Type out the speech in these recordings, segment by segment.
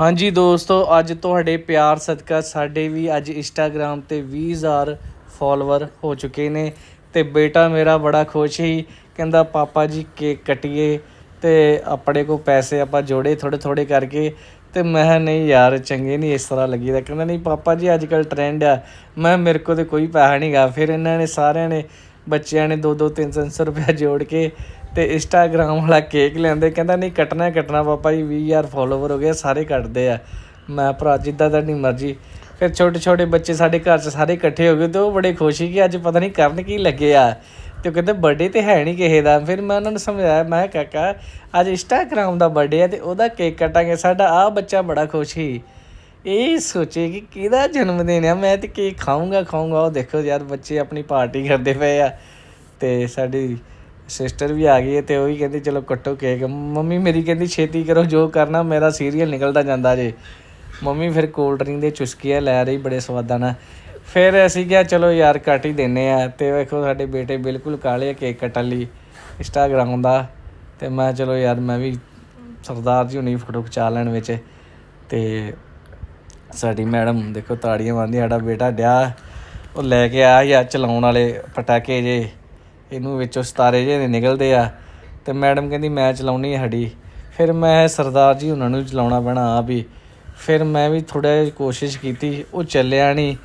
ਹਾਂਜੀ ਦੋਸਤੋ, ਅੱਜ ਤੁਹਾਡੇ ਪਿਆਰ ਸਦਕਾ ਸਾਡੇ ਵੀ ਅੱਜ ਇੰਸਟਾਗ੍ਰam ਤੇ 20000 ਫਾਲੋਅਰ ਹੋ ਚੁੱਕੇ ਨੇ ਤੇ ਬੇਟਾ ਮੇਰਾ ਬੜਾ ਖੁਸ਼ ਸੀ, ਕਹਿੰਦਾ, ਪਾਪਾ ਜੀ ਕੇਕ ਕਟੀਏ ਤੇ ਆਪਣੇ ਕੋ ਪੈਸੇ ਆਪਾਂ ਜੋੜੇ ਥੋੜੇ ਥੋੜੇ ਕਰਕੇ ਤੇ ਮੈਂ ਕਿਹਾ, ਨਹੀਂ ਯਾਰ, ਚੰਗੇ ਨਹੀਂ ਇਸ ਤਰ੍ਹਾਂ ਲੱਗੀਦਾ। ਕਹਿੰਦਾ, ਨਹੀਂ ਪਾਪਾ ਜੀ, ਅੱਜ ਕੱਲ ਟ੍ਰੈਂਡ ਆ। ਮੈਂ ਕਿਹਾ, ਮੇਰੇ ਕੋ ਤੇ ਕੋਈ ਪੈਸਾ ਨਹੀਂਗਾ ਫਿਰ ਇਹਨਾਂ ਨੇ ਸਾਰਿਆਂ ਨੇ ਬੱਚਿਆਂ ਨੇ 2-2 300 ਰੁਪਏ ਜੋੜ ਕੇ ਤੇ ਇੰਸਟਾਗ੍ਰਾਮ ਵਾਲਾ ਕੇਕ ਲੈਂਦੇ ਕਹਿੰਦਾ, ਨਹੀਂ, ਕੱਟਣਾ ਹੀ ਕੱਟਣਾ ਪਾਪਾ ਜੀ 20000 ਫੋਲੋਵਰ ਹੋ ਗਏ, ਸਾਰੇ ਕੱਟਦੇ ਆ। ਮੈਂ, ਭਰਾ, ਜਿੱਦਾਂ ਤੁਹਾਡੀ ਮਰਜ਼ੀ। ਫਿਰ ਛੋਟੇ ਛੋਟੇ ਬੱਚੇ ਸਾਡੇ ਘਰ 'ਚ ਸਾਰੇ ਇਕੱਠੇ ਹੋ ਗਏ ਤੇ ਉਹ ਬੜੇ ਖੁਸ਼ ਸੀ ਕਿ ਅੱਜ ਪਤਾ ਨਹੀਂ ਕਰਨ ਕੀ ਲੱਗੇ ਆ। ਤੇ ਉਹ ਕਹਿੰਦੇ ਬਰਥਡੇ ਤੇ ਹੈ ਨਹੀਂ ਕਿਸੇ ਦਾ। ਫਿਰ ਮੈਂ ਉਹਨਾਂ ਨੂੰ ਸਮਝਾਇਆ, ਮੈਂ ਕਿਹਾ, ਕਾਕਾ, ਅੱਜ ਇੰਸਟਾਗ੍ਰਾਮ ਦਾ ਬਰਥਡੇ ਆ ਤੇ ਉਹਦਾ ਕੇਕ ਕੱਟਾਂਗੇ। ਸਾਡਾ ਆ ਬੱਚਾ ਬੜਾ ਖੁਸ਼ ਸੀ। ਇਹ ਸੋਚੇ ਕਿ ਕਿਹਦਾ ਜਨਮ ਦਿਨ ਆ? ਮੈਂ ਤੇ ਕੇਕ ਖਾਊਂਗਾ ਖਾਊਂਗਾ। ਉਹ ਦੇਖੋ ਯਾਰ, ਬੱਚੇ ਆਪਣੀ ਪਾਰਟੀ ਕਰਦੇ ਪਏ ਆ ਤੇ ਸਾਡੀ ਸਿਸਟਰ ਵੀ ਆ ਗਈ ਹੈ ਤੇ ਉਹ ਵੀ ਕਹਿੰਦੀ, ਚਲੋ ਕੱਟੋ ਕੇਕ ਮੰਮੀ ਮੇਰੀ ਕਹਿੰਦੀ, ਛੇਤੀ ਕਰੋ, ਜੋ ਕਰਨਾ ਮੇਰਾ ਸੀਰੀਅਲ ਨਿਕਲਦਾ ਜਾਂਦਾ ਜੇ। ਮੰਮੀ ਫਿਰ ਕੋਲਡ ਡਰਿੰਕ ਦੇ ਚੁਸਕੀਆਂ ਲੈ ਰਹੀ ਬੜੇ ਸਵਾਦਾਂ ਨਾਲ। ਫਿਰ ਅਸੀਂ ਕਿਹਾ, ਚਲੋ ਯਾਰ ਕੱਟ ਹੀ ਦਿੰਨੇ ਆ। ਤੇ ਵੇਖੋ ਸਾਡੇ ਬੇਟੇ ਬਿਲਕੁਲ ਕਾਲੇ ਕੇਕ ਕੱਟਣ ਲਈ ਇੰਸਟਾਗ੍ਰਾਮ ਦਾ। ਤੇ ਮੈਂ ਚਲੋ ਯਾਰ, ਮੈਂ ਵੀ ਸਰਦਾਰ ਜੀ ਹੁਣੀ ਫੋਟੋ ਖਿਚਾ ਲੈਣ ਵਿੱਚ। ਤੇ ਸਾਡੀ ਮੈਡਮ, ਦੇਖੋ ਤਾੜੀਆਂ ਮਾਰਦੀ, ਸਾਡਾ ਬੇਟਾ ਡਿਆ। ਉਹ ਲੈ ਕੇ ਆ ਯਾਰ ਚਲਾਉਣ ਵਾਲੇ ਪਟਾਕੇ ਜੇ। ਇਹਨੂੰ ਵਿੱਚੋਂ ਸਤਾਰੇ ਨੇ ਨਿਕਲਦੇ ਆ। ਤੇ ਮੈਡਮ ਕਹਿੰਦੀ, ਮੈਂ ਚਲਾਉਣੀ ਹੈ ਸਾਡੀ ਫਿਰ ਮੈਂ ਸਰਦਾਰ ਜੀ ਉਹਨਾਂ ਨੂੰ ਚਲਾਉਣਾ ਪੈਣਾ ਆਪ ਹੀ ਫਿਰ ਮੈਂ ਵੀ ਥੋੜਾ ਕੋਸ਼ਿਸ਼ ਕੀਤੀ, ਉਹ ਚੱਲਿਆ ਨਹੀਂ।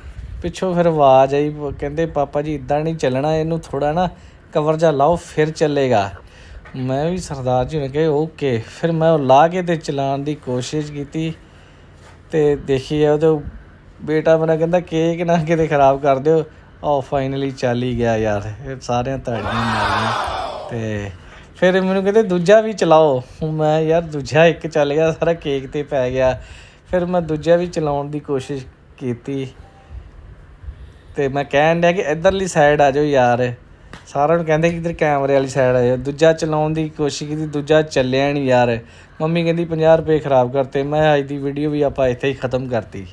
ਪਿੱਛੋਂ ਫਿਰ ਆਵਾਜ਼ ਆਈ, ਕਹਿੰਦੇ, ਪਾਪਾ ਜੀ, ਇਦਾਂ ਨਹੀਂ ਚੱਲਣਾ, ਇਹਨੂੰ ਥੋੜਾ ਨਾ ਕਵਰ ਜਾ ਲਾਓ, ਫਿਰ ਚੱਲੇਗਾ। ਮੈਂ ਵੀ ਸਰਦਾਰ ਜੀ ਨੇ ਕਿਹਾ, ਓਕੇ। ਫਿਰ ਮੈਂ ਉਹ ਲਾ ਕੇ ਤੇ ਚਲਾਉਣ ਦੀ ਕੋਸ਼ਿਸ਼ ਕੀਤੀ। ਤੇ ਦੇਖੀ ਉਹਦੇ ਬੇਟਾ ਮੇਰਾ ਕਹਿੰਦਾ, ਕੇਕ ਨਾ ਕਿਤੇ ਖਰਾਬ ਕਰ ਦਿਓ। ਆਹ ਫਾਈਨਲੀ ਚੱਲ ਹੀ ਗਿਆ ਯਾਰ, ਇਹ ਸਾਰਿਆਂ ਤਾੜੀਆਂ ਮਾਰੀਆਂ। ਤੇ ਫਿਰ ਮੈਨੂੰ ਕਹਿੰਦੇ, ਦੂਜਾ ਵੀ ਚਲਾਓ। ਹੁਣ ਮੈਂ ਯਾਰ ਦੂਜਾ ਇੱਕ ਚੱਲ ਗਿਆ, ਸਾਰਾ ਕੇਕ ਤੇ ਪੈ ਗਿਆ। ਫਿਰ ਮੈਂ ਦੂਜਾ ਵੀ ਚਲਾਉਣ ਦੀ ਕੋਸ਼ਿਸ਼ ਕੀਤੀ। ਤੇ ਮੈਂ ਕਹਿਣ ਡਿਆ ਕਿ ਇਧਰਲੀ ਸਾਈਡ ਆ ਜਾਓ ਯਾਰ। ਸਾਰਿਆਂ ਨੂੰ ਕਹਿੰਦੇ ਕਿ ਇਧਰ ਕੈਮਰੇ ਵਾਲੀ ਸਾਈਡ ਆ ਜਾਓ। ਦੂਜਾ ਚਲਾਉਣ ਦੀ ਕੋਸ਼ਿਸ਼ ਕੀਤੀ, ਦੂਜਾ ਚੱਲਿਆ ਨਹੀਂ ਯਾਰ। ਮੰਮੀ ਕਹਿੰਦੀ 50 ਰੁਪਏ ਖਰਾਬ ਕਰਤੇ। ਮੈਂ ਅੱਜ ਦੀ ਵੀਡੀਓ ਵੀ ਆਪਾਂ ਇੱਥੇ ਹੀ ਖਤਮ ਕਰਤੀ।